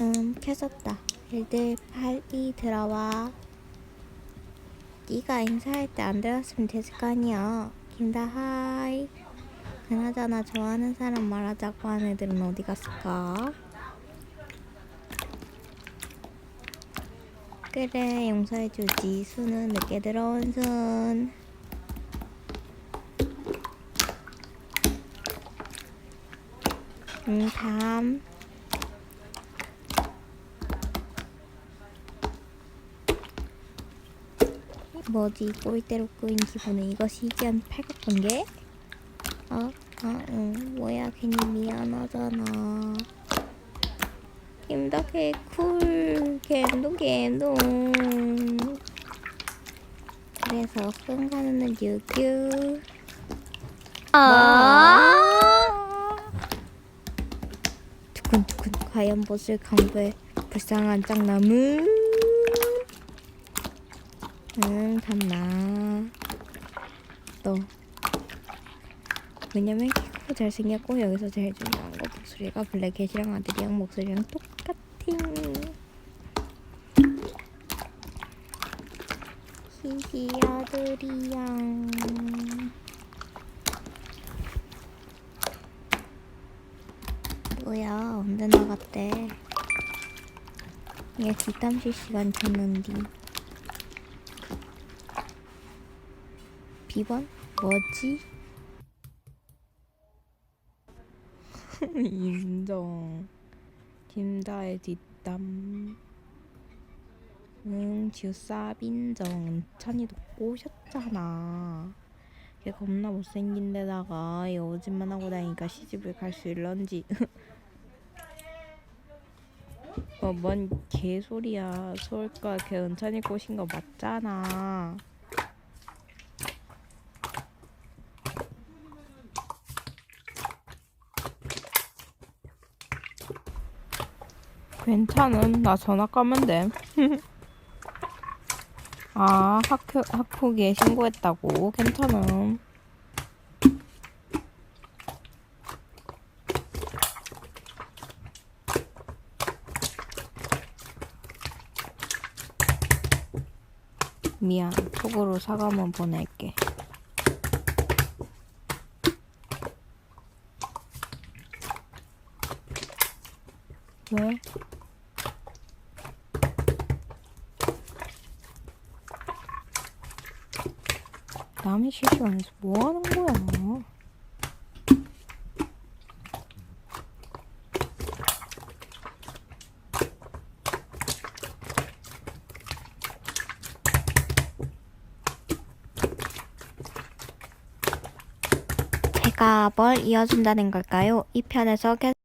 음, 켜졌다. 일들 빨리 들어와. 네가 인사할 때 안 들었으면 됐을 거 아니야. 김다 하이. 그나저나 좋아하는 사람 말하자고 한 애들은 어디 갔을까? 그래, 용서해주지. 수는 늦게 들어온 순. 음, 다음. 뭐지? 꼬리대로 꼬인 기분에 이것이 이견 팔각관계? 어? 아, 응. 뭐야? 괜히 미안하잖아. 김덕혜 쿨 갬동 갬동. 그래서 끈가는 유큐 아 두근두근 과연 못을 강부의 불쌍한 짱나무 응 탐나. 너 왜냐면 키 크고 잘생겼고 여기서 제일 중요한 거 목소리가 블랙캣이랑 아들이랑 목소리랑 똑같ting 히히 아들이양 뭐야 언제 나갔대? 얘 뒷담 쉴 시간 줬는디 비번? 뭐지? 인정. 김다의 뒷담. 응 주쌉인정. 찬이도 꼬셨잖아. 걔 겁나 못생긴 데다가 여우짓만 하고 다니니까 시집을 갈 수 있런지. 어, 뭔 개소리야. 서울과 걔 은찬이 꼬신 거 맞잖아 괜찮음. 나 전화 까면 돼. 아, 학교, 학폭에 신고했다고. 괜찮음. 미안. 톡으로 사과만 보낼게. 왜? 남의 실시간에서 뭐 하는 거야? 제가 뭘 이어준다는 걸까요? 이 편에서 계속